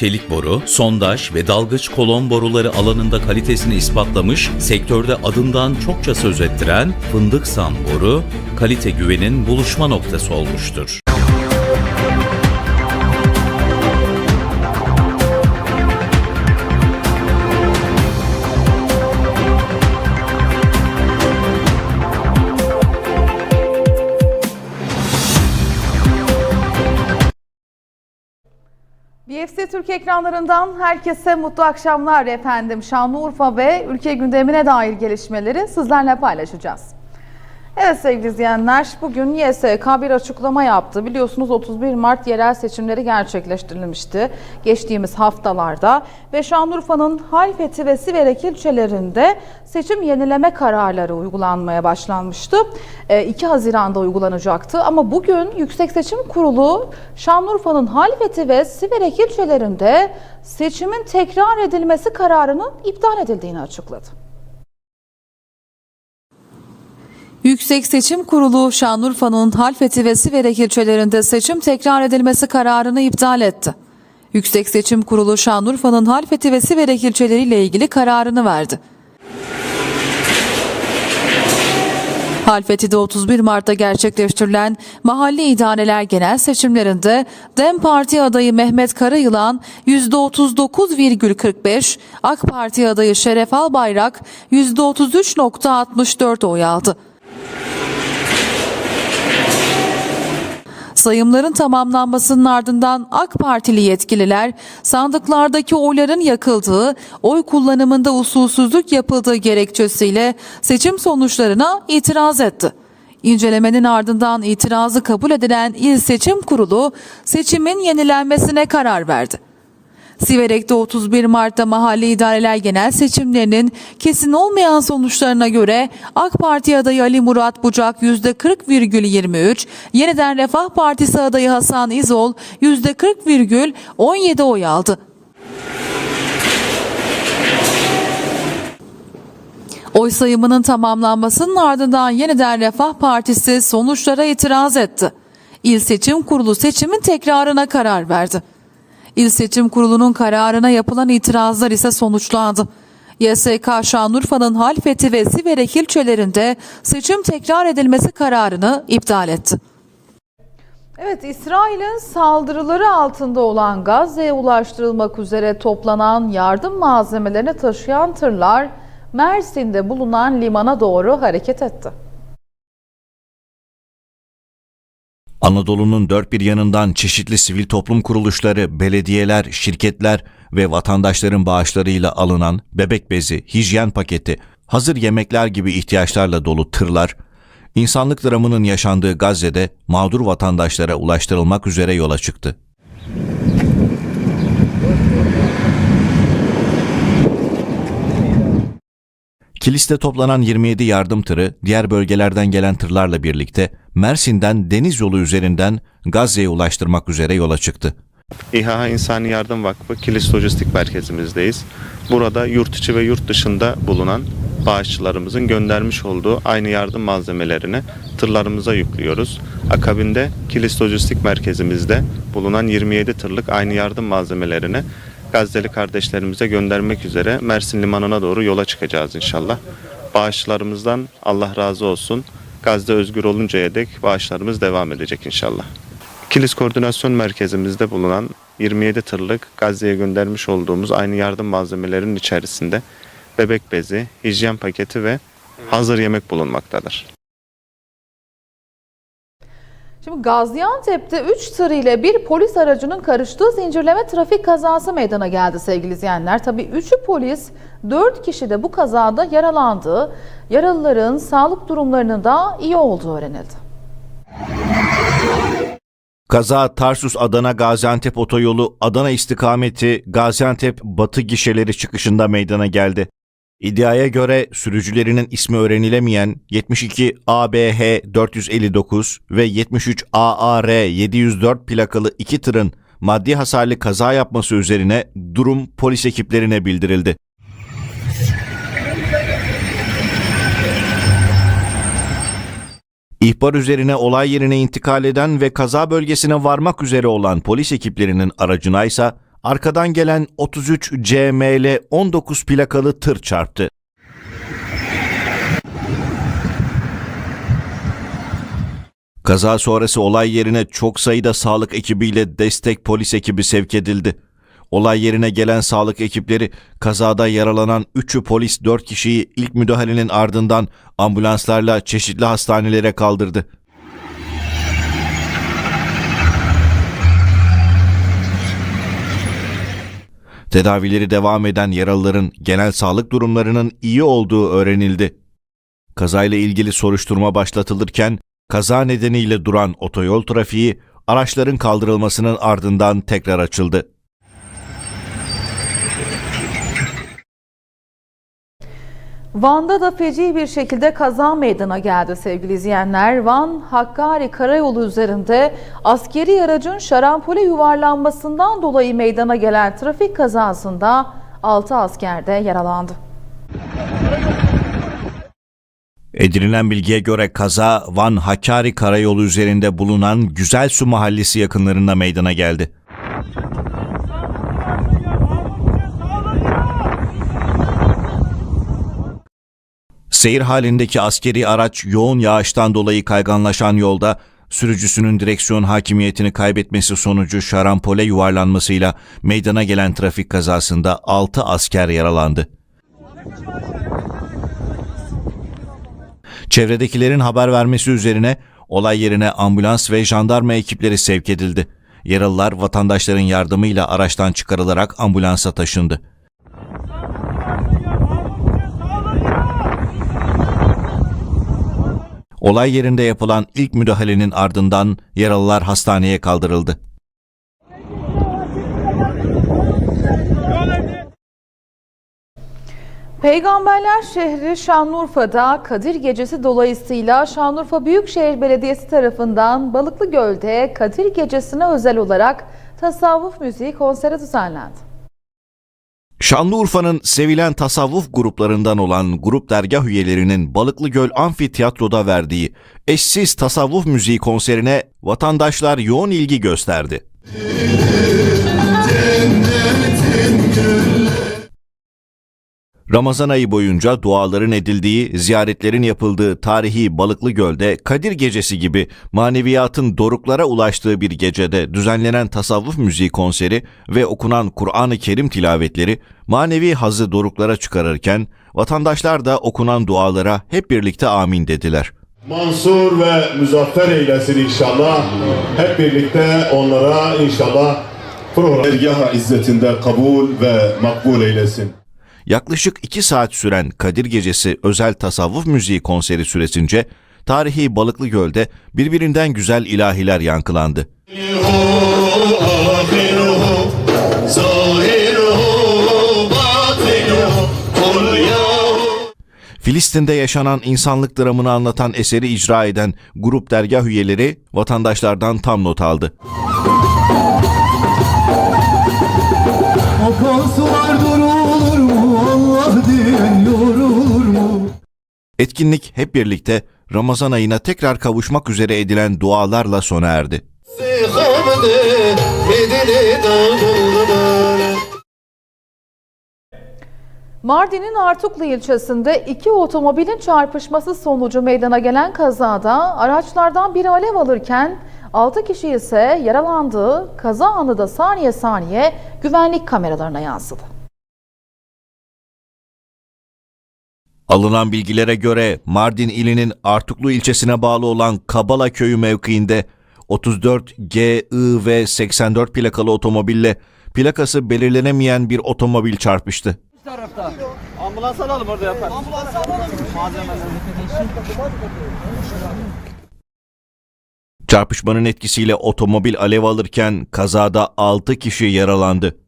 çelik boru, sondaj ve dalgıç kolon boruları alanında kalitesini ispatlamış, sektörde adından çokça söz ettiren Fındıksan boru, kalite güvenin buluşma noktası olmuştur. BFC Türk ekranlarından herkese mutlu akşamlar efendim. Şanlıurfa ve ülke gündemine dair gelişmeleri sizlerle paylaşacağız. Evet sevgili izleyenler, bugün YSK bir açıklama yaptı. Biliyorsunuz 31 Mart yerel seçimleri gerçekleştirilmişti geçtiğimiz haftalarda ve Şanlıurfa'nın Halfeti ve Siverek ilçelerinde seçim yenileme kararları uygulanmaya başlanmıştı. E, 2 Haziran'da uygulanacaktı ama bugün Yüksek Seçim Kurulu Şanlıurfa'nın Halfeti ve Siverek ilçelerinde seçimin tekrar edilmesi kararının iptal edildiğini açıkladı. Yüksek Seçim Kurulu Şanlıurfa'nın Halfeti ve Siverek ilçelerinde seçim tekrar edilmesi kararını iptal etti. Yüksek Seçim Kurulu Şanlıurfa'nın Halfeti ve Siverek ilçeleriyle ilgili kararını verdi. Halfeti'de 31 Mart'ta gerçekleştirilen mahalli idareler genel seçimlerinde DEM Parti adayı Mehmet Karayılan %39,45, AK Parti adayı Şeref Albayrak %33,64 oy aldı. Sayımların tamamlanmasının ardından AK Partili yetkililer sandıklardaki oyların yakıldığı, oy kullanımında usulsüzlük yapıldığı gerekçesiyle seçim sonuçlarına itiraz etti. İncelemenin ardından itirazı kabul edilen İl Seçim Kurulu seçimin yenilenmesine karar verdi. Siverek'te 31 Mart'ta mahalli idareler genel seçimlerinin kesin olmayan sonuçlarına göre AK Parti adayı Ali Murat Bucak %40,23, yeniden Refah Partisi adayı Hasan İzol %40,17 oy aldı. Oy sayımının tamamlanmasının ardından yeniden Refah Partisi sonuçlara itiraz etti. İl Seçim Kurulu seçimin tekrarına karar verdi. İl Seçim Kurulu'nun kararına yapılan itirazlar ise sonuçlandı. YSK Şanlıurfa'nın Halfeti ve Siverek ilçelerinde seçim tekrar edilmesi kararını iptal etti. Evet, İsrail'in saldırıları altında olan Gazze'ye ulaştırılmak üzere toplanan yardım malzemelerini taşıyan tırlar Mersin'de bulunan limana doğru hareket etti. Anadolu'nun dört bir yanından çeşitli sivil toplum kuruluşları, belediyeler, şirketler ve vatandaşların bağışlarıyla alınan bebek bezi, hijyen paketi, hazır yemekler gibi ihtiyaçlarla dolu tırlar, insanlık dramının yaşandığı Gazze'de mağdur vatandaşlara ulaştırılmak üzere yola çıktı. Kilis'te toplanan 27 yardım tırı diğer bölgelerden gelen tırlarla birlikte Mersin'den deniz yolu üzerinden Gazze'ye ulaştırmak üzere yola çıktı. İHA İnsani Yardım Vakfı Kilis Lojistik Merkezimizdeyiz. Burada yurt içi ve yurt dışında bulunan bağışçılarımızın göndermiş olduğu aynı yardım malzemelerini tırlarımıza yüklüyoruz. Akabinde Kilis Lojistik Merkezimizde bulunan 27 tırlık aynı yardım malzemelerini Gazze'li kardeşlerimize göndermek üzere Mersin Limanı'na doğru yola çıkacağız inşallah. Bağışçılarımızdan Allah razı olsun. Gazze özgür oluncaya dek bağışlarımız devam edecek inşallah. Kilis Koordinasyon Merkezimizde bulunan 27 tırlık Gazze'ye göndermiş olduğumuz aynı yardım malzemelerinin içerisinde bebek bezi, hijyen paketi ve hazır yemek bulunmaktadır. Şimdi Gaziantep'te 3 tır ile bir polis aracının karıştığı zincirleme trafik kazası meydana geldi sevgili izleyenler. Tabii 3'ü polis, 4 kişi de bu kazada yaralandı. Yaralıların sağlık durumlarının da iyi olduğu öğrenildi. Kaza Tarsus Adana Gaziantep otoyolu Adana istikameti Gaziantep Batı gişeleri çıkışında meydana geldi. İddiaya göre sürücülerinin ismi öğrenilemeyen 72 ABH 459 ve 73 AAR 704 plakalı iki tırın maddi hasarlı kaza yapması üzerine durum polis ekiplerine bildirildi. İhbar üzerine olay yerine intikal eden ve kaza bölgesine varmak üzere olan polis ekiplerinin aracına ise arkadan gelen 33 CML 19 plakalı tır çarptı. Kaza sonrası olay yerine çok sayıda sağlık ekibiyle destek polis ekibi sevk edildi. Olay yerine gelen sağlık ekipleri kazada yaralanan 3'ü polis 4 kişiyi ilk müdahalenin ardından ambulanslarla çeşitli hastanelere kaldırdı. Tedavileri devam eden yaralıların genel sağlık durumlarının iyi olduğu öğrenildi. Kazayla ilgili soruşturma başlatılırken kaza nedeniyle duran otoyol trafiği araçların kaldırılmasının ardından tekrar açıldı. Van'da da feci bir şekilde kaza meydana geldi sevgili izleyenler. Van Hakkari Karayolu üzerinde askeri aracın şarampole yuvarlanmasından dolayı meydana gelen trafik kazasında 6 asker de yaralandı. Edinilen bilgiye göre kaza Van Hakkari Karayolu üzerinde bulunan Güzelsu Mahallesi yakınlarında meydana geldi. Seyir halindeki askeri araç yoğun yağıştan dolayı kayganlaşan yolda sürücüsünün direksiyon hakimiyetini kaybetmesi sonucu şarampole yuvarlanmasıyla meydana gelen trafik kazasında 6 asker yaralandı. Çevredekilerin haber vermesi üzerine olay yerine ambulans ve jandarma ekipleri sevk edildi. Yaralılar vatandaşların yardımıyla araçtan çıkarılarak ambulansa taşındı. Olay yerinde yapılan ilk müdahalenin ardından yaralılar hastaneye kaldırıldı. Peygamberler şehri Şanlıurfa'da Kadir Gecesi dolayısıyla Şanlıurfa Büyükşehir Belediyesi tarafından Balıklı Göl'de Kadir Gecesi'ne özel olarak tasavvuf müziği konseri düzenlendi. Şanlıurfa'nın sevilen tasavvuf gruplarından olan grup dergah üyelerinin Balıklıgöl Amfiteyatro'da verdiği eşsiz tasavvuf müziği konserine vatandaşlar yoğun ilgi gösterdi. Ramazan ayı boyunca duaların edildiği, ziyaretlerin yapıldığı tarihi Balıklı Göl'de Kadir Gecesi gibi maneviyatın doruklara ulaştığı bir gecede düzenlenen tasavvuf müziği konseri ve okunan Kur'an-ı Kerim tilavetleri manevi hazı doruklara çıkarırken vatandaşlar da okunan dualara hep birlikte amin dediler. Mansur ve muzaffer eylesin inşallah. Hep birlikte onlara inşallah program dergah izzetinde kabul ve makbul eylesin. Yaklaşık 2 saat süren Kadir Gecesi özel tasavvuf müziği konseri süresince tarihi Balıklı Göl'de birbirinden güzel ilahiler yankılandı. Filistin'de yaşanan insanlık dramını anlatan eseri icra eden grup dergah üyeleri vatandaşlardan tam not aldı. Etkinlik hep birlikte Ramazan ayına tekrar kavuşmak üzere edilen dualarla sona erdi. Mardin'in Artuklu ilçesinde iki otomobilin çarpışması sonucu meydana gelen kazada araçlardan biri alev alırken 6 kişi ise yaralandığı kaza anı da saniye saniye güvenlik kameralarına yansıdı. Alınan bilgilere göre Mardin ilinin Artuklu ilçesine bağlı olan Kabala köyü mevkiinde 34 GI ve 84 plakalı otomobille plakası belirlenemeyen bir otomobil çarpıştı. Çarpışmanın etkisiyle otomobil alev alırken kazada 6 kişi yaralandı.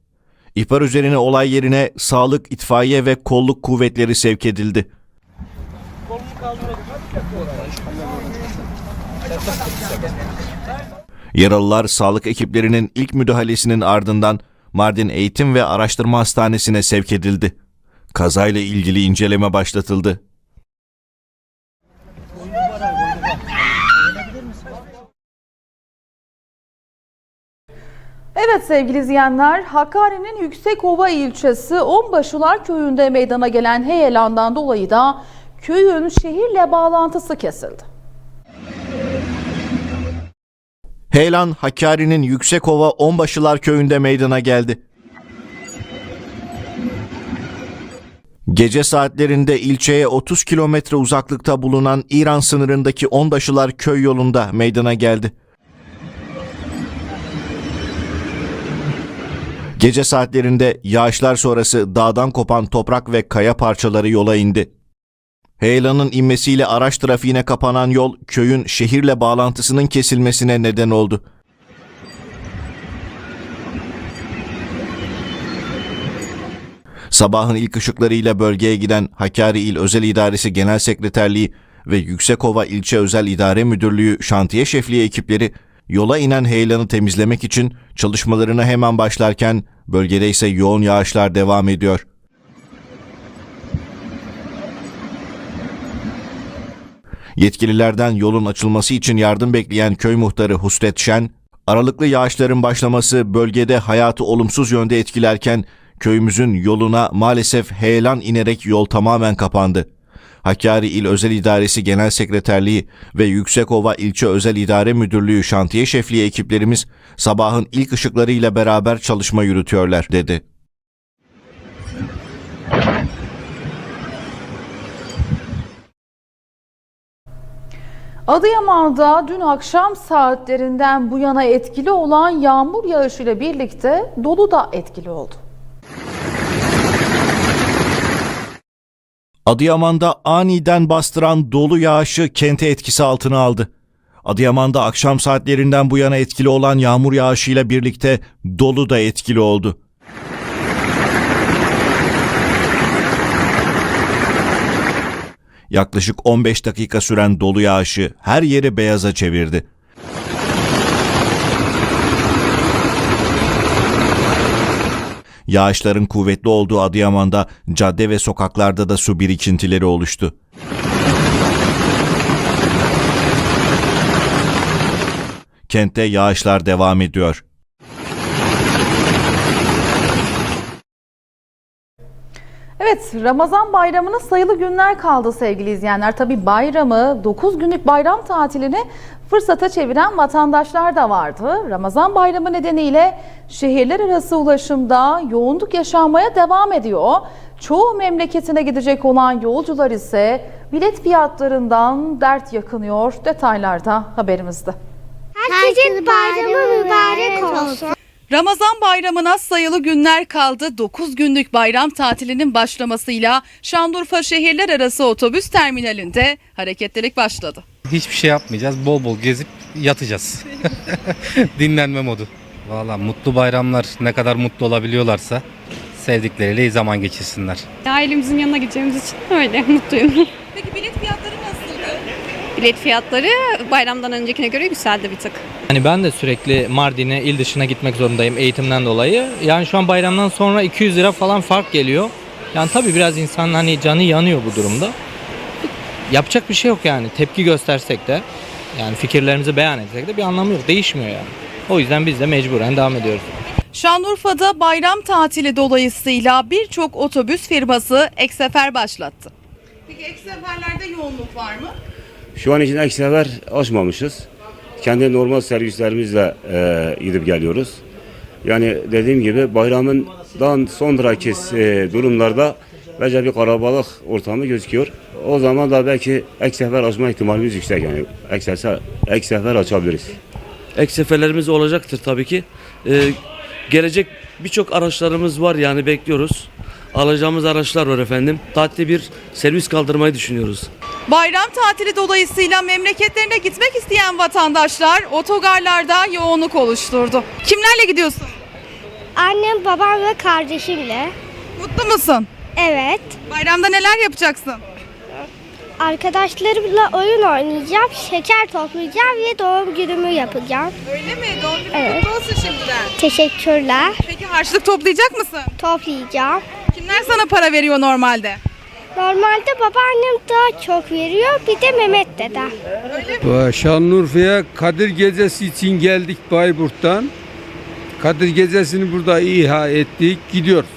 İhbar üzerine olay yerine sağlık, itfaiye ve kolluk kuvvetleri sevk edildi. Yaralılar sağlık ekiplerinin ilk müdahalesinin ardından Mardin Eğitim ve Araştırma Hastanesi'ne sevk edildi. Kazayla ilgili inceleme başlatıldı. Evet sevgili izleyenler, Hakkari'nin Yüksekova ilçesi Onbaşılar köyünde meydana gelen heyelandan dolayı da köyün şehirle bağlantısı kesildi. Heyelan Hakkari'nin Yüksekova Onbaşılar köyünde meydana geldi. Gece saatlerinde ilçeye 30 kilometre uzaklıkta bulunan İran sınırındaki Onbaşılar köy yolunda meydana geldi. Gece saatlerinde yağışlar sonrası dağdan kopan toprak ve kaya parçaları yola indi. Heyelanın inmesiyle araç trafiğine kapanan yol köyün şehirle bağlantısının kesilmesine neden oldu. Sabahın ilk ışıklarıyla bölgeye giden Hakkari İl Özel İdaresi Genel Sekreterliği ve Yüksekova İlçe Özel İdare Müdürlüğü şantiye şefliği ekipleri yola inen heyelanı temizlemek için çalışmalarına hemen başlarken bölgede ise yoğun yağışlar devam ediyor. Yetkililerden yolun açılması için yardım bekleyen köy muhtarı Husret Şen, aralıklı yağışların başlaması bölgede hayatı olumsuz yönde etkilerken köyümüzün yoluna maalesef heyelan inerek yol tamamen kapandı. Hakkari İl Özel İdaresi Genel Sekreterliği ve Yüksekova İlçe Özel İdare Müdürlüğü şantiye şefliği ekiplerimiz sabahın ilk ışıklarıyla beraber çalışma yürütüyorlar dedi. Adıyaman'da dün akşam saatlerinden bu yana etkili olan yağmur yağışıyla birlikte dolu da etkili oldu. Adıyaman'da aniden bastıran dolu yağışı kente etkisi altına aldı. Adıyaman'da akşam saatlerinden bu yana etkili olan yağmur yağışıyla birlikte dolu da etkili oldu. Yaklaşık 15 dakika süren dolu yağışı her yeri beyaza çevirdi. Yağışların kuvvetli olduğu Adıyaman'da cadde ve sokaklarda da su birikintileri oluştu. Kentte yağışlar devam ediyor. Evet, Ramazan bayramına sayılı günler kaldı sevgili izleyenler. Tabi bayramı 9 günlük bayram tatilini fırsata çeviren vatandaşlar da vardı. Ramazan bayramı nedeniyle şehirler arası ulaşımda yoğunluk yaşanmaya devam ediyor. Çoğu memleketine gidecek olan yolcular ise bilet fiyatlarından dert yakınıyor. Detaylarda haberimizde. Herkesin bayramı mübarek olsun. Ramazan bayramına sayılı günler kaldı. 9 günlük bayram tatilinin başlamasıyla Şanlıurfa şehirler arası otobüs terminalinde hareketlilik başladı. Hiçbir şey yapmayacağız. Bol bol gezip yatacağız. Dinlenme modu. Valla mutlu bayramlar ne kadar mutlu olabiliyorlarsa sevdikleriyle iyi zaman geçirsinler. Ailemizin yanına gideceğimiz için öyle mutluyum. Peki bilet fiyatları nasıldı? Bilet fiyatları bayramdan öncekine göre yükseldi bir tık. Hani ben de sürekli Mardin'e, il dışına gitmek zorundayım eğitimden dolayı. Yani şu an bayramdan sonra 200 lira falan fark geliyor. Yani tabii biraz insan hani canı yanıyor bu durumda. Yapacak bir şey yok yani. Tepki göstersek de yani fikirlerimizi beyan etsek de bir anlamı yok. Değişmiyor yani. O yüzden biz de mecburen devam ediyoruz. Şanlıurfa'da bayram tatili dolayısıyla birçok otobüs firması ek sefer başlattı. Peki ek seferlerde yoğunluk var mı? Şu an için ek sefer açmamışız. Kendi normal servislerimizle e, gidip geliyoruz. Yani dediğim gibi bayramından sonraki e, durumlarda bence bir kalabalık ortamı gözüküyor. O zaman da belki ek sefer açma ihtimalimiz yüksek yani. Ek sefer, ek sefer açabiliriz. ek seferlerimiz olacaktır tabii ki. Ee, gelecek birçok araçlarımız var yani bekliyoruz. Alacağımız araçlar var efendim. Tatilde bir servis kaldırmayı düşünüyoruz. Bayram tatili dolayısıyla memleketlerine gitmek isteyen vatandaşlar otogarlarda yoğunluk oluşturdu. Kimlerle gidiyorsun? Annem, babam ve kardeşimle. Mutlu musun? Evet. Bayramda neler yapacaksın? Arkadaşlarımla oyun oynayacağım, şeker toplayacağım ve doğum günümü yapacağım. Öyle mi? Doğum günün Evet. kutlu olsun şimdiden. Teşekkürler. Peki harçlık toplayacak mısın? Toplayacağım. Kimler sana para veriyor normalde? Normalde babaannem daha çok veriyor, bir de Mehmet dede. Şanlıurfa'ya Kadir Gecesi için geldik Bayburt'tan. Kadir Gecesi'ni burada iha ettik, gidiyoruz.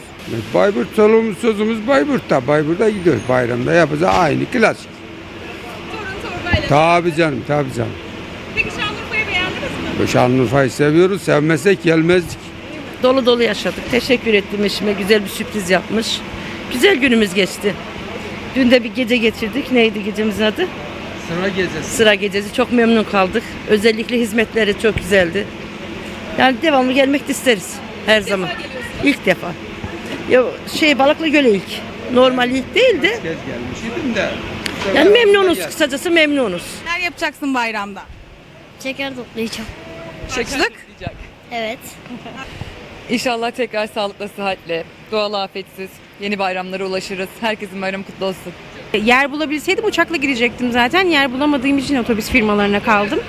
Bayburt çoluğumuz sözümüz Bayburt'ta. Bayburt'a gidiyoruz. Bayramda yapacağız aynı klasik. Tabii canım, tabii canım. Peki Şanlıurfa'yı beğendiniz mi? Şanlıurfa'yı seviyoruz, sevmesek gelmezdik. Dolu dolu yaşadık. Teşekkür ettim eşime. Güzel bir sürpriz yapmış. Güzel günümüz geçti. Dün de bir gece geçirdik. Neydi gecemizin adı? Sıra gecesi. Sıra gecesi. Çok memnun kaldık. Özellikle hizmetleri çok güzeldi. Yani devamlı gelmek de isteriz. Her zaman. İlk defa. Ya şey Balıklı Göl'e ilk. Normal ilk değil de. Kez gelmiştim de. Yani memnunuz. Kısacası memnunuz. Neler yapacaksın bayramda? Şeker toplayacağım. Şaşlık. Evet. İnşallah tekrar sağlıkla, sıhhatle, doğal afetsiz yeni bayramlara ulaşırız. Herkesin bayramı kutlu olsun. Yer bulabilseydim uçakla girecektim zaten. Yer bulamadığım için otobüs firmalarına kaldım.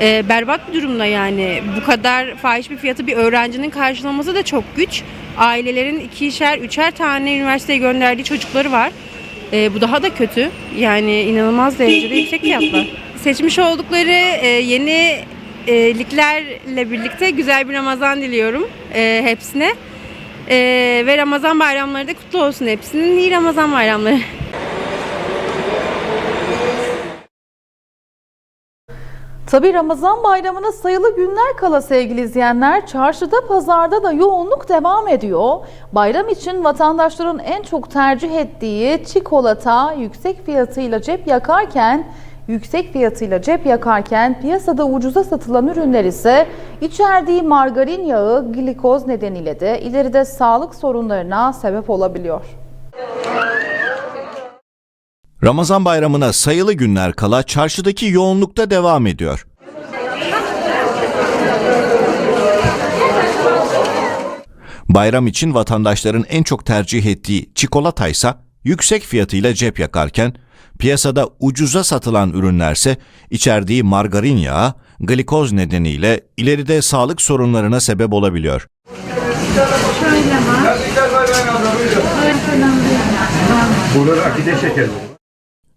Ee, berbat bir durumda yani. Bu kadar fahiş bir fiyatı bir öğrencinin karşılaması da çok güç. Ailelerin ikişer, üçer tane üniversiteye gönderdiği çocukları var. Ee, bu daha da kötü. Yani inanılmaz derecede yüksek fiyatlar. Seçmiş oldukları e, yeni e, liglerle birlikte güzel bir Ramazan diliyorum e, hepsine. E, ve Ramazan bayramları da kutlu olsun hepsinin. İyi Ramazan bayramları. Tabi Ramazan bayramına sayılı günler kala sevgili izleyenler çarşıda pazarda da yoğunluk devam ediyor. Bayram için vatandaşların en çok tercih ettiği çikolata yüksek fiyatıyla cep yakarken yüksek fiyatıyla cep yakarken piyasada ucuza satılan ürünler ise içerdiği margarin yağı glikoz nedeniyle de ileride sağlık sorunlarına sebep olabiliyor. Ramazan bayramına sayılı günler kala çarşıdaki yoğunlukta devam ediyor. Bayram için vatandaşların en çok tercih ettiği çikolataysa yüksek fiyatıyla cep yakarken piyasada ucuza satılan ürünlerse içerdiği margarin yağı glikoz nedeniyle ileride sağlık sorunlarına sebep olabiliyor.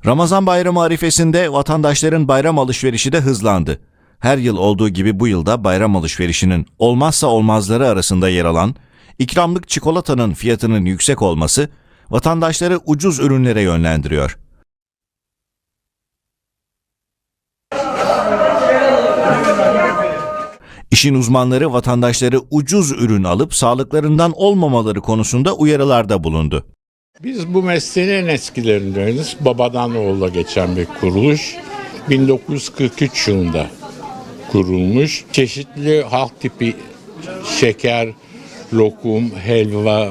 Ramazan bayramı arifesinde vatandaşların bayram alışverişi de hızlandı. Her yıl olduğu gibi bu yılda bayram alışverişinin olmazsa olmazları arasında yer alan ikramlık çikolatanın fiyatının yüksek olması vatandaşları ucuz ürünlere yönlendiriyor. İşin uzmanları vatandaşları ucuz ürün alıp sağlıklarından olmamaları konusunda uyarılarda bulundu. Biz bu mesleğin en eskilerindeniz. Babadan oğula geçen bir kuruluş. 1943 yılında kurulmuş. Çeşitli halk tipi şeker, lokum, helva,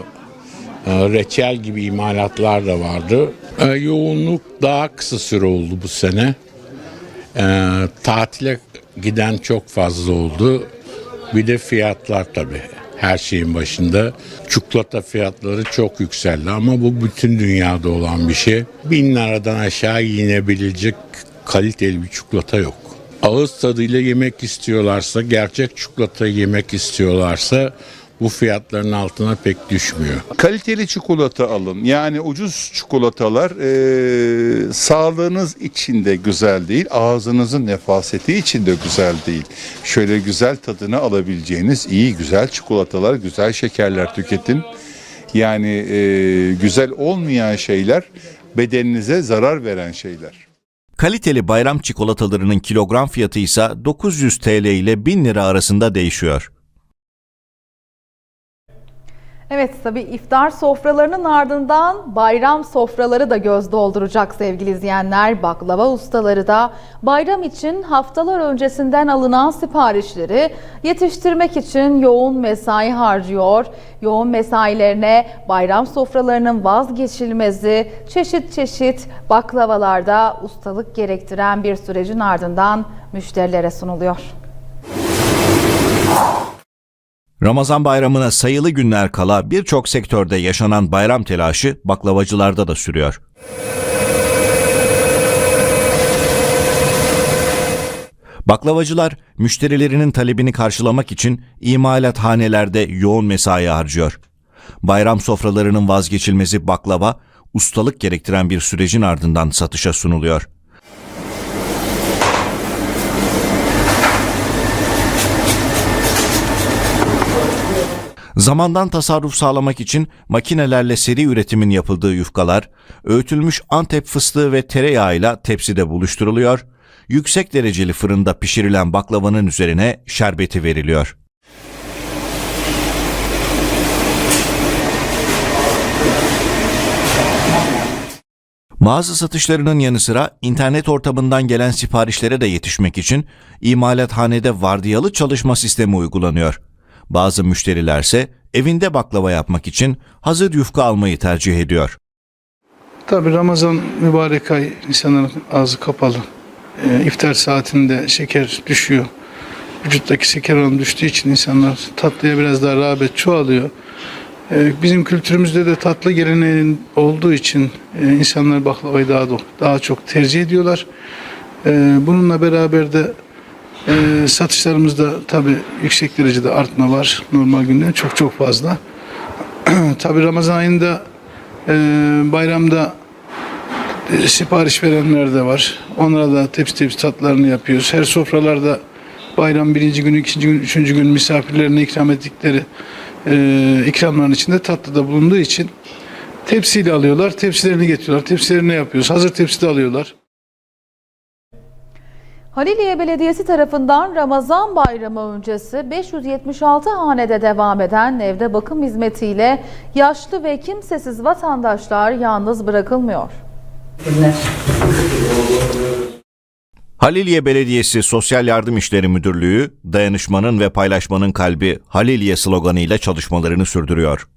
e, reçel gibi imalatlar da vardı. E, Yoğunluk daha kısa süre oldu bu sene. E, Tatile giden çok fazla oldu. Bir de fiyatlar tabii her şeyin başında. Çikolata fiyatları çok yükseldi ama bu bütün dünyada olan bir şey. Bin liradan aşağı yinebilecek kaliteli bir çikolata yok. Ağız tadıyla yemek istiyorlarsa, gerçek çikolatayı yemek istiyorlarsa bu fiyatların altına pek düşmüyor. Kaliteli çikolata alın. Yani ucuz çikolatalar e, sağlığınız için de güzel değil, ağzınızın nefaseti için de güzel değil. Şöyle güzel tadını alabileceğiniz iyi güzel çikolatalar, güzel şekerler tüketin. Yani e, güzel olmayan şeyler bedeninize zarar veren şeyler. Kaliteli bayram çikolatalarının kilogram fiyatı ise 900 TL ile 1000 lira arasında değişiyor. Evet tabii iftar sofralarının ardından bayram sofraları da göz dolduracak sevgili izleyenler. Baklava ustaları da bayram için haftalar öncesinden alınan siparişleri yetiştirmek için yoğun mesai harcıyor. Yoğun mesailerine bayram sofralarının vazgeçilmezi çeşit çeşit baklavalarda ustalık gerektiren bir sürecin ardından müşterilere sunuluyor. Ramazan bayramına sayılı günler kala birçok sektörde yaşanan bayram telaşı baklavacılarda da sürüyor. Baklavacılar müşterilerinin talebini karşılamak için imalathanelerde yoğun mesai harcıyor. Bayram sofralarının vazgeçilmezi baklava, ustalık gerektiren bir sürecin ardından satışa sunuluyor. Zamandan tasarruf sağlamak için makinelerle seri üretimin yapıldığı yufkalar, öğütülmüş Antep fıstığı ve tereyağıyla tepside buluşturuluyor, yüksek dereceli fırında pişirilen baklavanın üzerine şerbeti veriliyor. Mağaza satışlarının yanı sıra internet ortamından gelen siparişlere de yetişmek için imalathanede vardiyalı çalışma sistemi uygulanıyor. Bazı müşterilerse evinde baklava yapmak için hazır yufka almayı tercih ediyor. Tabi Ramazan mübarek ay insanların ağzı kapalı. Ee, iftar saatinde şeker düşüyor. Vücuttaki şeker oranı düştüğü için insanlar tatlıya biraz daha rağbet çoğalıyor. Ee, bizim kültürümüzde de tatlı geleneğin olduğu için e, insanlar baklavayı daha da, daha çok tercih ediyorlar. Ee, bununla beraber de e, satışlarımızda tabi yüksek derecede artma var. Normal günden çok çok fazla. tabi Ramazan ayında e, bayramda e, sipariş verenler de var. Onlara da tepsi tepsi tatlarını yapıyoruz. Her sofralarda bayram birinci günü, ikinci gün, üçüncü gün misafirlerine ikram ettikleri e, ikramların içinde tatlı da bulunduğu için tepsiyle alıyorlar. Tepsilerini getiriyorlar. Tepsilerini yapıyoruz. Hazır tepside alıyorlar. Haliliye Belediyesi tarafından Ramazan Bayramı öncesi 576 hanede devam eden evde bakım hizmetiyle yaşlı ve kimsesiz vatandaşlar yalnız bırakılmıyor. Haliliye Belediyesi Sosyal Yardım İşleri Müdürlüğü, dayanışmanın ve paylaşmanın kalbi Haliliye sloganıyla çalışmalarını sürdürüyor.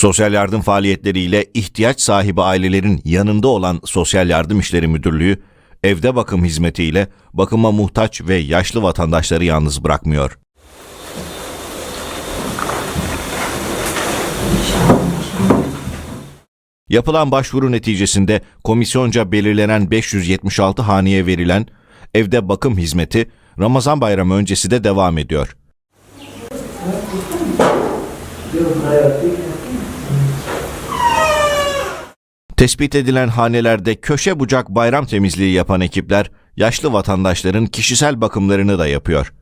Sosyal yardım faaliyetleriyle ihtiyaç sahibi ailelerin yanında olan Sosyal Yardım İşleri Müdürlüğü, evde bakım hizmetiyle bakıma muhtaç ve yaşlı vatandaşları yalnız bırakmıyor. Yapılan başvuru neticesinde komisyonca belirlenen 576 haneye verilen evde bakım hizmeti Ramazan bayramı öncesi de devam ediyor. Tespit edilen hanelerde köşe bucak bayram temizliği yapan ekipler yaşlı vatandaşların kişisel bakımlarını da yapıyor.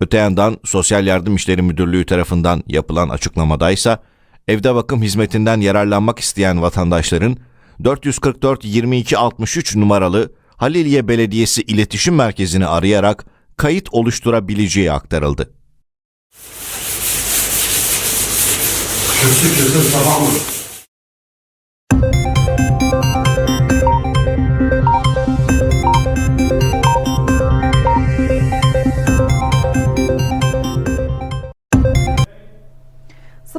Öte yandan Sosyal Yardım İşleri Müdürlüğü tarafından yapılan açıklamadaysa evde bakım hizmetinden yararlanmak isteyen vatandaşların 444 22 63 numaralı Haliliye Belediyesi İletişim Merkezi'ni arayarak kayıt oluşturabileceği aktarıldı.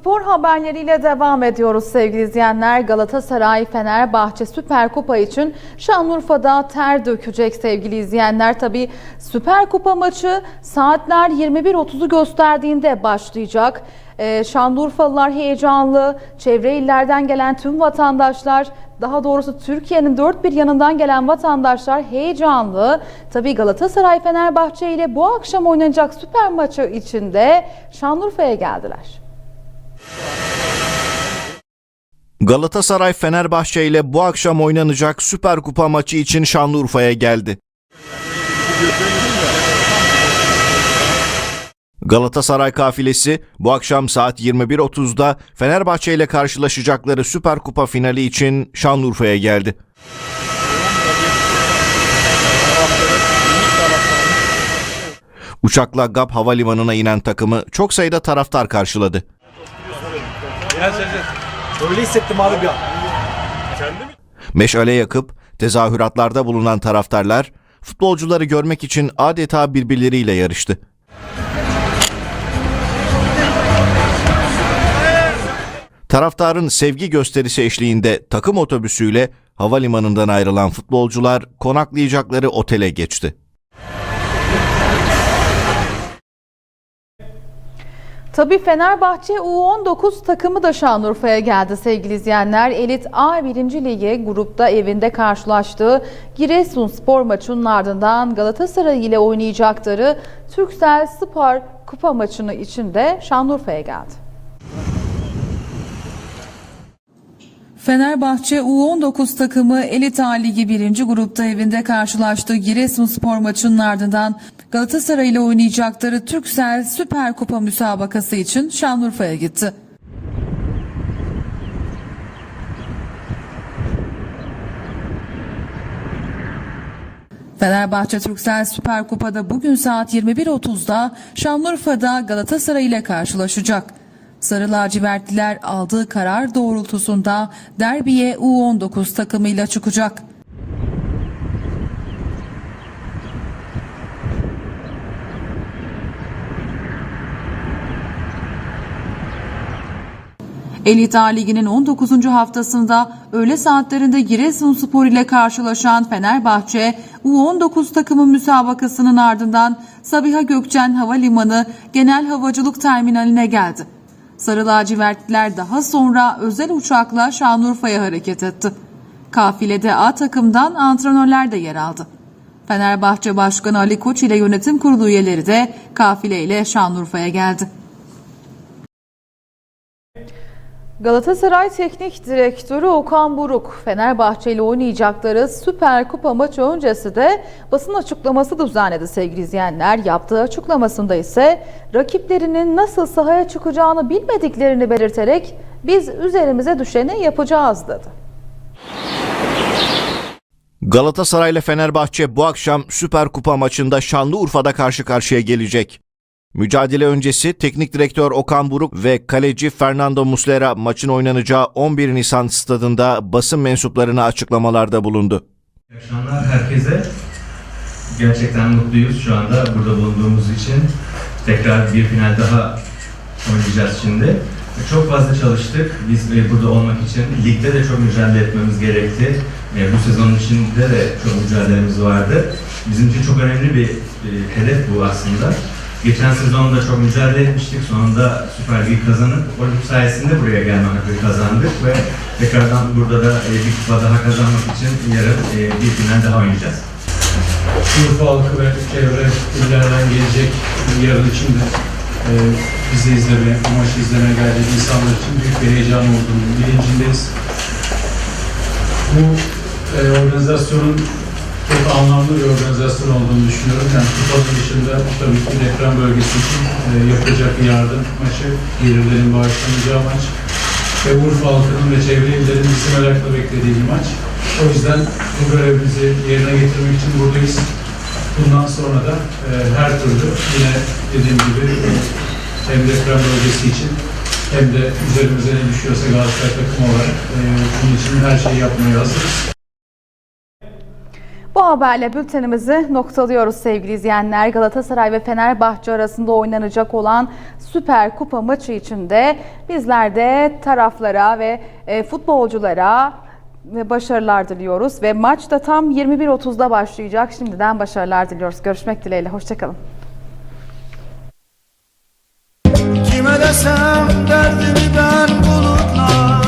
Spor haberleriyle devam ediyoruz sevgili izleyenler. Galatasaray Fenerbahçe Süper Kupa için Şanlıurfa'da ter dökecek sevgili izleyenler. Tabi Süper Kupa maçı saatler 21.30'u gösterdiğinde başlayacak. Ee, Şanlıurfalılar heyecanlı, çevre illerden gelen tüm vatandaşlar, daha doğrusu Türkiye'nin dört bir yanından gelen vatandaşlar heyecanlı. Tabi Galatasaray Fenerbahçe ile bu akşam oynanacak süper maçı içinde Şanlıurfa'ya geldiler. Galatasaray Fenerbahçe ile bu akşam oynanacak Süper Kupa maçı için Şanlıurfa'ya geldi. Galatasaray kafilesi bu akşam saat 21.30'da Fenerbahçe ile karşılaşacakları Süper Kupa finali için Şanlıurfa'ya geldi. Uçakla GAP Havalimanı'na inen takımı çok sayıda taraftar karşıladı. Öyle hissettim abi bir an. Meşale yakıp tezahüratlarda bulunan taraftarlar futbolcuları görmek için adeta birbirleriyle yarıştı. Taraftarın sevgi gösterisi eşliğinde takım otobüsüyle havalimanından ayrılan futbolcular konaklayacakları otele geçti. Tabii Fenerbahçe U19 takımı da Şanlıurfa'ya geldi sevgili izleyenler. Elit A 1. Ligi grupta evinde karşılaştığı Giresun spor maçının ardından Galatasaray ile oynayacakları Türksel Spor Kupa maçını için de Şanlıurfa'ya geldi. Fenerbahçe U19 takımı Elit A Ligi 1. grupta evinde karşılaştığı Giresunspor maçının ardından Galatasaray ile oynayacakları Türksel Süper Kupa müsabakası için Şanlıurfa'ya gitti. Fenerbahçe Türksel Süper Kupa'da bugün saat 21.30'da Şanlıurfa'da Galatasaray ile karşılaşacak. Sarı lacivertliler aldığı karar doğrultusunda derbiye U19 takımıyla çıkacak. Elit A Ligi'nin 19. haftasında öğle saatlerinde Giresunspor ile karşılaşan Fenerbahçe, U19 takımı müsabakasının ardından Sabiha Gökçen Havalimanı Genel Havacılık Terminaline geldi. Sarı lacivertliler daha sonra özel uçakla Şanlıurfa'ya hareket etti. Kafilede A takımdan antrenörler de yer aldı. Fenerbahçe Başkanı Ali Koç ile yönetim kurulu üyeleri de kafileyle Şanlıurfa'ya geldi. Galatasaray Teknik Direktörü Okan Buruk, Fenerbahçe ile oynayacakları Süper Kupa maçı öncesi de basın açıklaması düzenledi sevgili izleyenler. Yaptığı açıklamasında ise rakiplerinin nasıl sahaya çıkacağını bilmediklerini belirterek biz üzerimize düşeni yapacağız dedi. Galatasaray ile Fenerbahçe bu akşam Süper Kupa maçında Şanlıurfa'da karşı karşıya gelecek. Mücadele öncesi teknik direktör Okan Buruk ve kaleci Fernando Muslera maçın oynanacağı 11 Nisan stadında basın mensuplarına açıklamalarda bulundu. İyi akşamlar herkese. Gerçekten mutluyuz şu anda burada bulunduğumuz için. Tekrar bir final daha oynayacağız şimdi. Çok fazla çalıştık biz e, burada olmak için. Ligde de çok mücadele etmemiz gerekti. E, Bu sezonun içinde de çok mücadelemiz vardı. Bizim için çok önemli bir e, hedef bu aslında. Geçen sezonda çok mücadele etmiştik. Sonunda Süper Lig kazanıp lig sayesinde buraya gelme hakkı kazandık ve tekrardan burada da e, bir kupa daha kazanmak için yarın e, bir final daha oynayacağız. Urfa halkı ve çevre illerden gelecek yarın için de e, bizi izlemeye, maçı izlemeye gelecek insanlar için büyük bir heyecan olduğunu bilincindeyiz. Bu e, organizasyonun çok anlamlı bir organizasyon olduğunu düşünüyorum. Yani kupanın dışında tabii ki deprem bölgesi için e, yapılacak bir yardım maçı, gelirlerin bağışlanacağı maç ve Urfa halkının ve çevre illerin bizi merakla beklediği bir maç. O yüzden bu görevimizi yerine getirmek için buradayız. Bundan sonra da e, her türlü yine dediğim gibi e, hem deprem bölgesi için hem de üzerimize ne düşüyorsa Galatasaray takım olarak e, bunun için her şeyi yapmaya hazırız. Bu haberle bültenimizi noktalıyoruz sevgili izleyenler. Galatasaray ve Fenerbahçe arasında oynanacak olan Süper Kupa maçı için de bizler de taraflara ve e, futbolculara e, başarılar diliyoruz. Ve maç da tam 21.30'da başlayacak. Şimdiden başarılar diliyoruz. Görüşmek dileğiyle. Hoşçakalın. Kime desem derdimden bulutlar